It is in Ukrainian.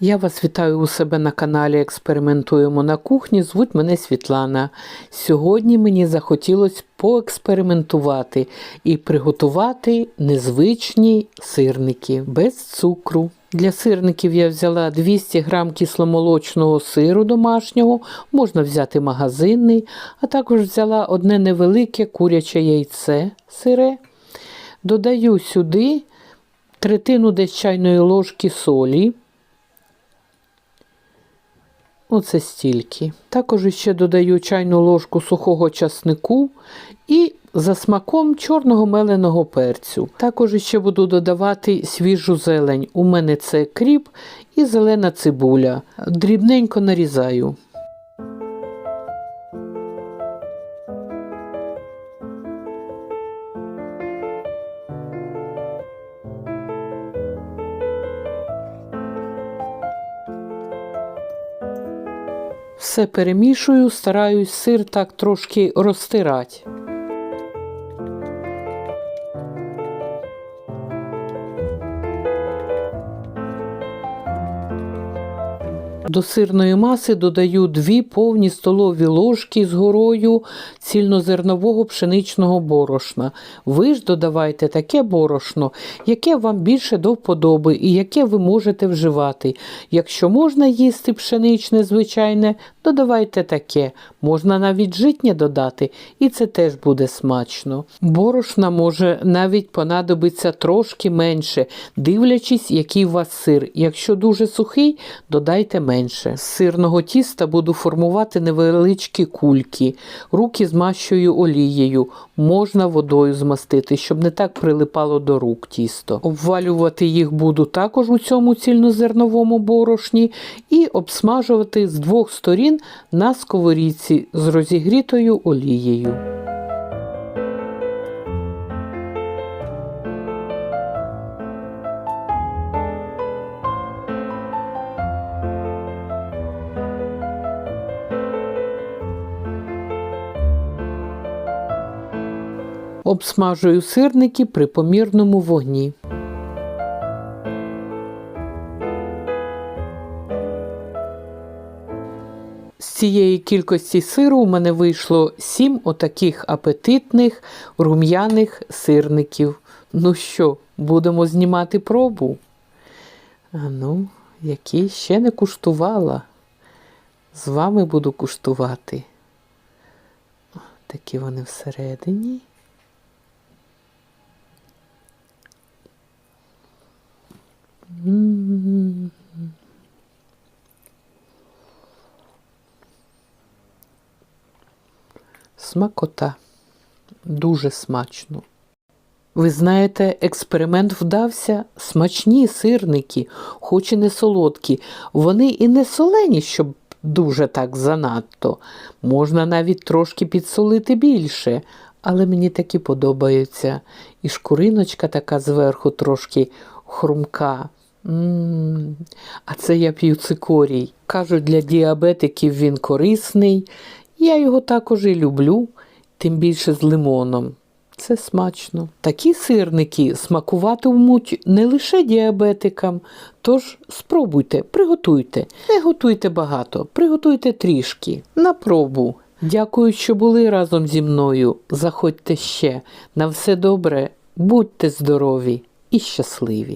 Я вас вітаю у себе на каналі Експериментуємо на кухні. Звуть мене Світлана. Сьогодні мені захотілося поекспериментувати і приготувати незвичні сирники без цукру. Для сирників я взяла 200 г кисломолочного сиру домашнього, можна взяти магазинний, а також взяла одне невелике куряче яйце сире. Додаю сюди третину десь чайної ложки солі. Оце стільки. Також ще додаю чайну ложку сухого часнику і за смаком чорного меленого перцю. Також ще буду додавати свіжу зелень. У мене це кріп і зелена цибуля. Дрібненько нарізаю. Все перемішую, стараюсь сир так трошки розтирати. До сирної маси додаю 2 повні столові ложки з горою цільнозернового пшеничного борошна. Ви ж додавайте таке борошно, яке вам більше до вподоби і яке ви можете вживати. Якщо можна їсти пшеничне звичайне, додавайте таке. Можна навіть житнє додати, і це теж буде смачно. Борошна може навіть понадобиться трошки менше, дивлячись, який у вас сир. Якщо дуже сухий, додайте менше. З сирного тіста буду формувати невеличкі кульки. Руки змащую олією, можна водою змастити, щоб не так прилипало до рук тісто. Обвалювати їх буду також у цьому цільнозерновому борошні і обсмажувати з двох сторін на сковорідці з розігрітою олією. Обсмажую сирники при помірному вогні. З цієї кількості сиру у мене вийшло 7 отаких апетитних рум'яних сирників. Ну що, будемо знімати пробу? Ну, які ще не куштувала. З вами буду куштувати. Такі вони всередині. Смакота. Дуже смачно. Ви знаєте, експеримент вдався. Смачні сирники, хоч і не солодкі. Вони і не солені, щоб дуже так занадто. Можна навіть трошки підсолити більше, але мені такі подобаються. І шкуриночка така зверху трошки хрумка. М, А це я п'ю цикорій. Кажуть, для діабетиків він корисний. Я його також і люблю, тим більше з лимоном. Це смачно. Такі сирники смакуватимуть не лише діабетикам. Тож спробуйте, приготуйте. Не готуйте багато, приготуйте трішки. На пробу. Дякую, що були разом зі мною. Заходьте ще. На все добре, будьте здорові і щасливі.